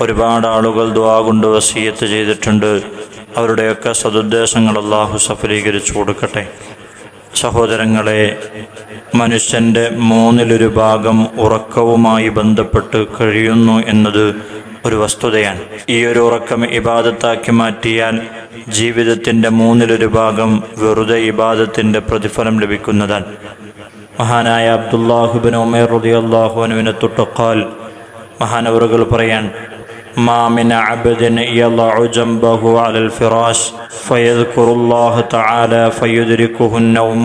ഒരുപാട് ആളുകൾ ദ്വാ കൊണ്ട് വസീയത്ത് ചെയ്തിട്ടുണ്ട്. അവരുടെയൊക്കെ സതുദ്ദേശങ്ങൾ അള്ളാഹു സഫലീകരിച്ചു കൊടുക്കട്ടെ. സഹോദരങ്ങളെ മനുഷ്യന്റെ മൂന്നിലൊരു ഭാഗം ഉറക്കവുമായി ബന്ധപ്പെട്ട് കഴിയുന്നു എന്നത് ഒരു വസ്തുതയാണ്. ഈ ഒരു ഉറക്കം ഇബാദത്താക്കി മാറ്റിയാൽ ജീവിതത്തിന്റെ മൂന്നിലൊരു ഭാഗം വെറുതെ ഇബാദത്തിന്റെ പ്രതിഫലം ലഭിക്കുന്നതാണ്. മഹാനായ അബ്ദുല്ലാഹുബിൻ ഒമേർ റളിയല്ലാഹുവിനെ തൊട്ടക്കാൽ മഹാനവറുകൾ പറയാൻ ما من عبد يضع جنبه على الفراش فيذكر الله تعالى فيدركه النوم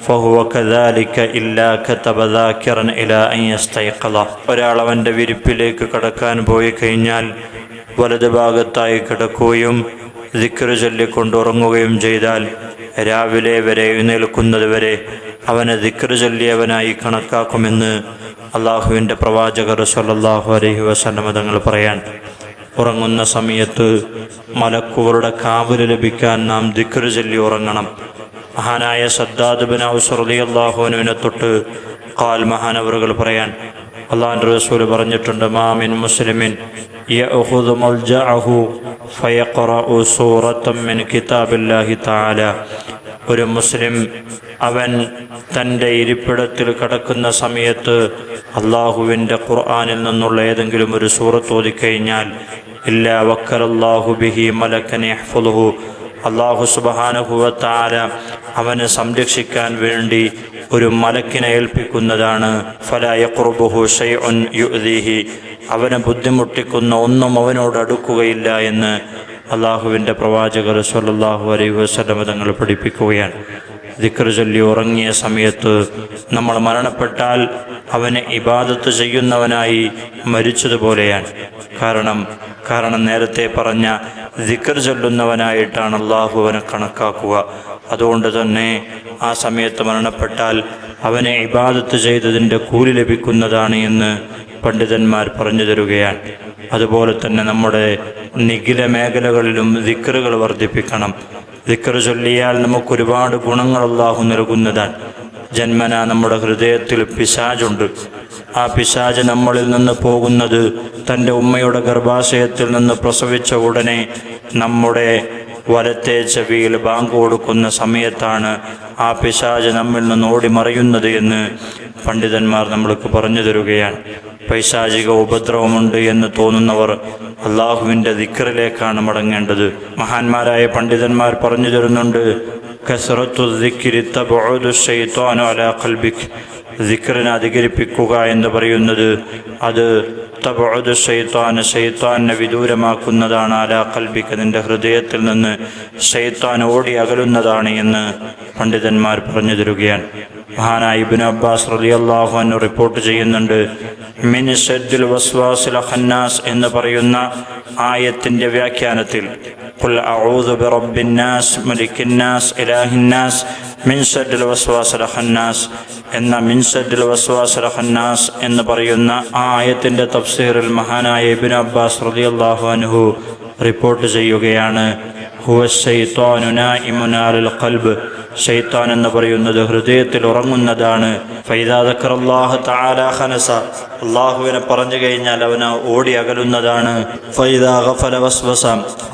فهو كذلك إلا كتب ذاكرا إلى أن يستيقظ ഒരാൾ അവൻ്റെ വിരിപ്പിലേക്ക് കടക്കാൻ പോയി കഴിഞ്ഞാൽ വലത് ഭാഗത്തായി കിടക്കുകയും ദിക്കറ് ചൊല്ലിക്കൊണ്ടുറങ്ങുകയും ചെയ്താൽ രാവിലെ വരെ എഴുന്നേൽക്കുന്നത് വരെ അവനെ ദിക്കറ് ചൊല്ലിയവനായി കണക്കാക്കുമെന്ന് അള്ളാഹുവിന്റെ പ്രവാചകർ സല്ലാഹു അലഹി വസല്ലമ തങ്ങൾ പറയാൻ ഉറങ്ങുന്ന സമയത്ത് മലക്കുകളുടെ കാവൽ ലഭിക്കാൻ നാം ദിക്കുരു ചൊല്ലി ഉറങ്ങണം. മഹാനായ സദ്ദാദ് ബിൻ ഔസ് അള്ളാഹുവിനെ തൊട്ട് കാൽ മഹാനവറുകൾ പറയാൻ അള്ളാഹുന്റെ റസൂൽ പറഞ്ഞിട്ടുണ്ട് മാമിൻ മുസ്ലിമിൻ ഫയഖറഉ സൂറത്തം മിൻ കിതാബില്ലാഹി തആല. ഒരു മുസ്ലിം അവൻ തന്റെ ഇരിപ്പിടത്തിൽ കിടക്കുന്ന സമയത്ത് അള്ളാഹുവിന്റെ ഖുർആാനിൽ നിന്നുള്ള ഏതെങ്കിലും ഒരു സൂറത്ത് ഓതിക്കഴിഞ്ഞാൽ ഇല്ല വക്കറല്ലാഹു ബിഹി മലക്കനെ അഹ്ഫുലുഹു അള്ളാഹു സുബഹാനുഭവത്താര അവനെ സംരക്ഷിക്കാൻ വേണ്ടി ഒരു മലക്കിനെ ഏൽപ്പിക്കുന്നതാണ്. ഫലായ കുർബുഹു ഷൈഉൻ യുദീഹി അവനെ ബുദ്ധിമുട്ടിക്കുന്ന ഒന്നും അവനോട് അടുക്കുകയില്ല എന്ന് അള്ളാഹുവിന്റെ പ്രവാചകർ സല്ലാഹു അലൈഹി വസ്ലമ തങ്ങൾ പഠിപ്പിക്കുകയാണ്. ദിക്ർ ചൊല്ലി ഉറങ്ങിയ സമയത്ത് നമ്മൾ മരണപ്പെട്ടാൽ അവനെ ഇബാദത്ത് ചെയ്യുന്നവനായി മരിച്ചതുപോലെയാണ്. കാരണം കാരണം നേരത്തെ പറഞ്ഞ ദിക്ർ ചൊല്ലുന്നവനായിട്ടാണ് അള്ളാഹു അവനെ കണക്കാക്കുക. അതുകൊണ്ട് തന്നെ ആ സമയത്ത് മരണപ്പെട്ടാൽ അവനെ ഇബാദത്ത് ചെയ്തതിന്റെ കൂലി ലഭിക്കുന്നതാണ് എന്ന് പണ്ഡിതന്മാർ പറഞ്ഞു തരുകയാണ്. അതുപോലെ തന്നെ നമ്മുടെ നിഖില മേഖലകളിലും ദിക്കറുകൾ വർദ്ധിപ്പിക്കണം. ദിക്കർ ചൊല്ലിയാൽ നമുക്ക് ഒരുപാട് ഗുണങ്ങൾ അള്ളാഹു നൽകുന്നതാണ്. ജന്മന നമ്മുടെ ഹൃദയത്തിൽ പിശാജുണ്ട് ആ പിശാജ് നമ്മളിൽ നിന്ന് പോകുന്നത് തന്റെ ഉമ്മയുടെ ഗർഭാശയത്തിൽ നിന്ന് പ്രസവിച്ച ഉടനെ നമ്മുടെ വലത്തെ ചെവിയിൽ ബാങ്ക് കൊടുക്കുന്ന സമയത്താണ് ആ പിശാജ് നമ്മിൽ നിന്ന് ഓടി മറയുന്നത് എന്ന് പണ്ഡിതന്മാർ നമ്മൾക്ക് പറഞ്ഞു തരുകയാണ്. പൈശാചിക ഉപദ്രവമുണ്ട് എന്ന് തോന്നുന്നവർ അള്ളാഹുവിന്റെ ദിക്കറിലേക്കാണ് മടങ്ങേണ്ടത്. മഹാന്മാരായ പണ്ഡിതന്മാർ പറഞ്ഞു തരുന്നുണ്ട് കസറത്തു ദിക്കിരി അലാ കൽബിക് ദിക്കറിനെ അധികരിപ്പിക്കുക എന്ന് പറയുന്നത് അത് തബഉദു ശൈത്വാന് ശൈത്വാനെ വിദൂരമാക്കുന്നതാണ് അലാ കൽബിക്ക് നിന്റെ ഹൃദയത്തിൽ നിന്ന് ഷെയ്ത്താൻ ഓടി അകലുന്നതാണ് എന്ന് പണ്ഡിതന്മാർ പറഞ്ഞു തരുകയാണ് മഹാനായ ഇബ്നു അബ്ബാസ് റളിയല്ലാഹു അൻഹു റിപ്പോർട്ട് ചെയ്യുന്നുണ്ട് മിൻ ഷദ്ദിൽ വസ്വാസിൽ എന്ന് പറയുന്ന ആയത്തിന്റെ വ്യാഖ്യാനത്തിൽ. ഖുൽ അഊദു ബിറബ്ബിന്നാസ് മലിക്കിന്നാസ് ഇലാഹിന്നാസ് മിൻ ഷദ്ദിൽ വസ്വാസിൽ ഖന്നാസ് എന്ന മിൻ ഷദ്ദിൽ വസ്വാസിൽ ഖന്നാസ് എന്ന് പറയുന്ന ആ ആയത്തിന്റെ തഫ്സീറിൽ മഹാനായ ഇബ്നു അബ്ബാസ് റളിയല്ലാഹു അൻഹു റിപ്പോർട്ട് ചെയ്യുകയാണ്. ഷെയ്ത്താൻ എന്ന് പറയുന്നത് ഹൃദയത്തിൽ ഉറങ്ങുന്നതാണ്. അള്ളാഹുവിനെ പറഞ്ഞു കഴിഞ്ഞാൽ അവന് ഓടി അകലുന്നതാണ്.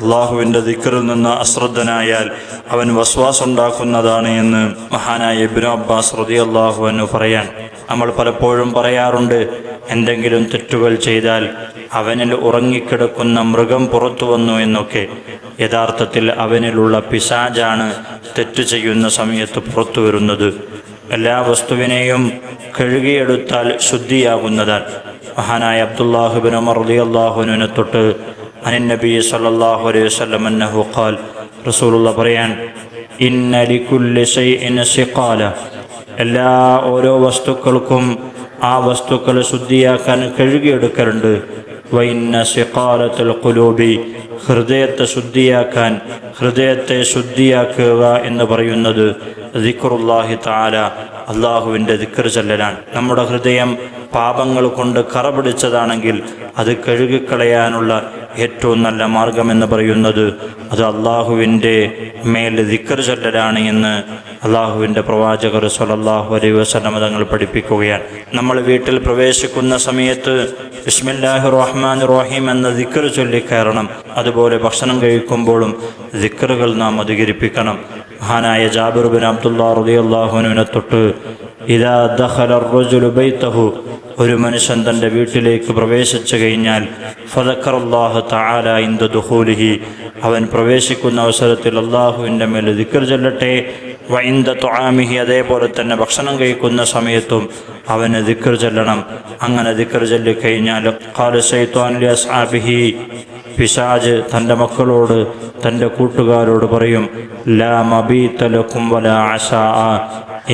അള്ളാഹുവിന്റെ ദിക്കറിൽ നിന്ന് അശ്രദ്ധനായാൽ അവൻ വസ്വാസ് ഉണ്ടാക്കുന്നതാണ് എന്ന് മഹാനായ ഇബ്നു അബ്ബാസ് റതി അള്ളാഹു എന്ന് പറയാൻ. നമ്മൾ പലപ്പോഴും പറയാറുണ്ട് എന്തെങ്കിലും തെറ്റുകൾ ചെയ്താൽ അവനിൽ ഉറങ്ങിക്കിടക്കുന്ന മൃഗം പുറത്തു വന്നു എന്നൊക്കെ. യഥാർത്ഥത്തിൽ അവനിലുള്ള പിശാജാണ് തെറ്റ് ചെയ്യുന്ന സമയത്ത് പുറത്തു വരുന്നത്. എല്ലാ വസ്തുവിനെയും കഴുകിയെടുത്താൽ ശുദ്ധിയാകുന്നതാണ് മഹാനായ അബ്ദുല്ലാഹുബിൻ ഉമർ റളിയല്ലാഹുവിനെ തൊട്ട് അനിൻ നബി സല്ലാഹു അലൈഹി വസല്ലം അന്നഹു ഖാൽ. റസൂലുള്ള പറയാൻ ഇന്ന ലികുല്ലി ശൈഇൻ സിഖാല. എല്ലാ ഓരോ വസ്തുക്കൾക്കും ആ വസ്തുക്കൾ ശുദ്ധിയാക്കാൻ കഴുകിയെടുക്കലുണ്ട് വൈന്ന സിഖാലത്തുൽ ഖുലൂബി ഹൃദയത്തെ ശുദ്ധിയാക്കാൻ ഹൃദയത്തെ ശുദ്ധിയാക്കുക എന്ന് പറയുന്നത് ദിക്റുല്ലാഹി താല അള്ളാഹുവിന്റെ ദിക്കർ ചെല്ലലാണ്. നമ്മുടെ ഹൃദയം പാപങ്ങൾ കൊണ്ട് കറപിടിച്ചതാണെങ്കിൽ അത് കഴുകിക്കളയാനുള്ള ഏറ്റവും നല്ല മാർഗമെന്ന് പറയുന്നത് അത് അള്ളാഹുവിന്റെ മേൽ ദിക്കർ ചൊല്ലലാണ് എന്ന് അള്ളാഹുവിന്റെ പ്രവാചകർ സൊലല്ലാഹു അലൈ വസ്ലം തങ്ങൾ പഠിപ്പിക്കുകയാണ്. നമ്മൾ വീട്ടിൽ പ്രവേശിക്കുന്ന സമയത്ത് ബിസ്മില്ലാഹി റഹ്മാൻ റഹീം എന്ന ദിക്കർ ചൊല്ലിക്കയറണം അതുപോലെ ഭക്ഷണം കഴിക്കുമ്പോഴും ദിക്കറുകൾ നാം അധികരിപ്പിക്കണം. മഹാനായ ജാബിർ ബിൻ അബ്ദുല്ലാ റലിയല്ലാഹുവിനെ തൊട്ട് ഇതാ ദഹൽ ഒരു മനുഷ്യൻ തന്റെ വീട്ടിലേക്ക് പ്രവേശിച്ചു കഴിഞ്ഞാൽ ഫതക്കറല്ലാഹു തആല ഇന്ദ ദുഹൂലിഹി അവൻ പ്രവേശിക്കുന്ന അവസരത്തിൽ അള്ളാഹുവിന്റെ മേൽ ദിക്കർ ചെല്ലട്ടെ. വൈന്ദ തൊഴാമിഹി അതേപോലെ തന്നെ ഭക്ഷണം കഴിക്കുന്ന സമയത്തും അവന് ദിക്കർ ചെല്ലണം. അങ്ങനെ ദിക്കർ ചൊല്ലിക്കഴിഞ്ഞാൽ ഖാല സൈത്വാൻ ലി അസ്ഹാബിഹി പിശാജ് തന്റെ മക്കളോട് തന്റെ കൂട്ടുകാരോട് പറയും ലാ മബീത്തലക്കും വല ആശാ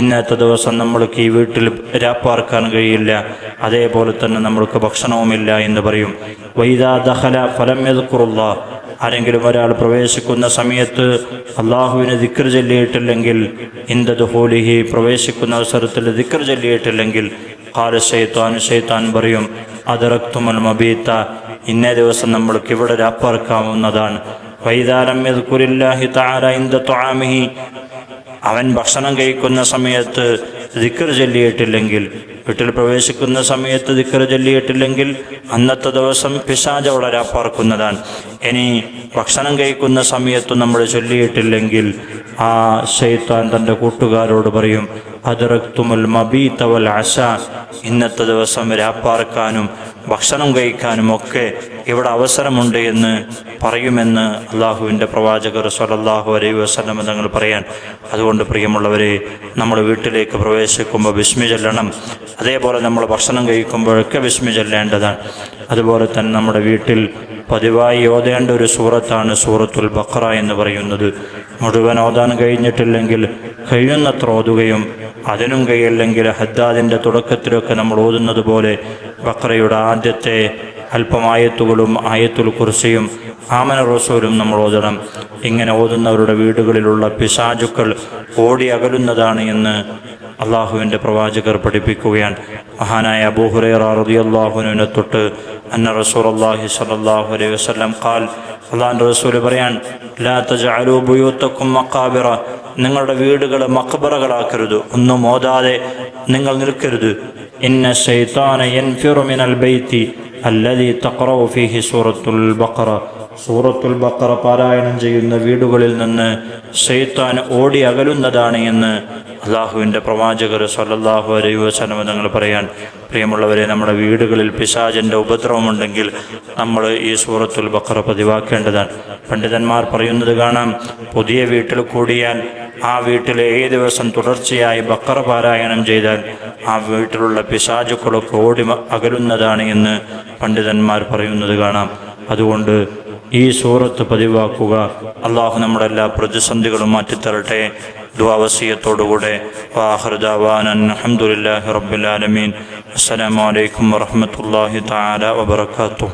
ഇന്നത്തെ ദിവസം നമ്മൾക്ക് ഈ വീട്ടിൽ രാപ്പാർക്കാൻ കഴിയില്ല. അതേപോലെ തന്നെ നമ്മൾക്ക് ഭക്ഷണവുമില്ല എന്ന് പറയും. വൈദാ ദഹല ഫലം എതുക്കുറുള്ള ആരെങ്കിലും ഒരാൾ പ്രവേശിക്കുന്ന സമയത്ത് അള്ളാഹുവിന് ദിക്കർ ചൊല്ലിയിട്ടില്ലെങ്കിൽ ഇന്ദത് ഹോലിഹി പ്രവേശിക്കുന്ന അവസരത്തിൽ ദിക്കർ ചൊല്ലിയിട്ടില്ലെങ്കിൽ കാല ഷെയ്ത്താൻ ഷെയ്ത്താൻ പറയും അതിറക്തുമൽ മബീത്ത ഇന്നേ ദിവസം നമ്മൾക്ക് ഇവിടെ രാപ്പറക്കാവുന്നതാണ് വൈതാരം യദ്കുരില്ലാഹി തആല അവൻ ഭക്ഷണം കഴിക്കുന്ന സമയത്ത് ദിക്കർ ചൊല്ലിയിട്ടില്ലെങ്കിൽ വീട്ടിൽ പ്രവേശിക്കുന്ന സമയത്ത് ദിക്കർ ചൊല്ലിയിട്ടില്ലെങ്കിൽ അന്നത്തെ ദിവസം പിശാജ വളരെ പാർക്കുന്നതാണ് ഇനി ഭക്ഷണം കഴിക്കുന്ന സമയത്ത് നമ്മൾ ചൊല്ലിയിട്ടില്ലെങ്കിൽ ആ ശൈത്താൻ തന്റെ കൂട്ടുകാരോട് പറയും അതിറക്തുമുൽ തവൽ അശ ഇന്നത്തെ ദിവസം രാപ്പാർക്കാനും ഭക്ഷണം കഴിക്കാനും ഒക്കെ ഇവിടെ അവസരമുണ്ട് എന്ന് പറയുമെന്ന് അള്ളാഹുവിന്റെ പ്രവാചകർ സ്വലല്ലാഹു അലൈഹി വസ്ലം തങ്ങൾ പറയാൻ. അതുകൊണ്ട് പ്രിയമുള്ളവരെ നമ്മൾ വീട്ടിലേക്ക് പ്രവേശിക്കുമ്പോൾ വിസ്മി ചെല്ലണം. അതേപോലെ നമ്മൾ ഭക്ഷണം കഴിക്കുമ്പോഴൊക്കെ വിസ്മി ചെല്ലേണ്ടതാണ്. അതുപോലെ തന്നെ നമ്മുടെ വീട്ടിൽ പതിവായി ഓതേണ്ട ഒരു സൂറത്താണ് സൂറത്തുൽ ബക്ര എന്ന് പറയുന്നത്. മുഴുവൻ ഓതാൻ കഴിഞ്ഞിട്ടില്ലെങ്കിൽ കഴിയുന്നത്ര ഓതുകയും അതിനും കഴിയില്ലെങ്കിൽ ഹദ്ദാദിന്റെ തുടക്കത്തിലൊക്കെ നമ്മൾ ഓതുന്നത് പോലെ ബക്രയുടെ ആദ്യത്തെ അല്പം ആയത്തുകളും ആയത്തുൽ കുർസിയും ആമന റസൂലും നമ്മൾ ഓതണം. ഇങ്ങനെ ഓതുന്നവരുടെ വീടുകളിലുള്ള പിശാചുക്കൾ ഓടി അകലുന്നതാണ് എന്ന് അള്ളാഹുവിന്റെ പ്രവാചകർ പഠിപ്പിക്കുകയാണ്. മഹാനായ അബൂഹുറൈറ റളിയല്ലാഹുവിനെ തൊട്ട് അന്ന റസൂർ അള്ളാഹി സലാഹു അലൈഹി വസ്ലം ഖാൽ അള്ളാൻ റസൂൽ പറയാൻ മഖാബിറ. നിങ്ങളുടെ വീടുകൾ മക്ബറകളാക്കരുത് ഒന്നും ഓതാതെ നിങ്ങൾ നിൽക്കരുത്. ഇന്ന الشيطان ينفر من البيت الذي തഖറഉ فيه സൂറത്തുൽ ബഖറ സൂറത്തുൽ ബഖറ പാരായണം ചെയ്യുന്ന വീടുകളിൽ നിന്ന് ഷെയ്ത്താൻ ഓടി അകലുന്നതാണ് എന്ന് അള്ളാഹുവിന്റെ പ്രവാചകർ സല്ലല്ലാഹു അലൈഹി വസല്ലം തങ്ങൾ പറയാൻ പ്രിയമുള്ളവരെ നമ്മുടെ വീടുകളിൽ പിശാചിന്റെ ഉപദ്രവമുണ്ടെങ്കിൽ നമ്മൾ ഈ സൂറത്തുൽ ബഖറ പതിവാക്കേണ്ടതാണ്. പണ്ഡിതന്മാർ പറയുന്നത് കാണാം പുതിയ വീട്ടിൽ കൂടിയാൽ ആ വീട്ടിൽ ഏഴ് ദിവസം തുടർച്ചയായി ബക്കറ പാരായണം ചെയ്താൽ ആ വീട്ടിലുള്ള പിശാചുക്കളൊക്കെ ഓടി അകലുന്നതാണ് എന്ന് പണ്ഡിതന്മാർ പറയുന്നത് കാണാം. അതുകൊണ്ട് ഈ സൂറത്ത് പതിവാക്കുക. അള്ളാഹു നമ്മുടെ എല്ലാ പ്രതിസന്ധികളും മാറ്റിത്തരട്ടെ. ദ്വാവസീയത്തോടുകൂടെ വാഹൃദാവാനൻ അഹമ്മദില്ലാഹി റബ്ബുലാലമീൻ അസ്സലാമലൈക്കും വറഹമത്തല്ലാഹി താല വബർക്കാത്തു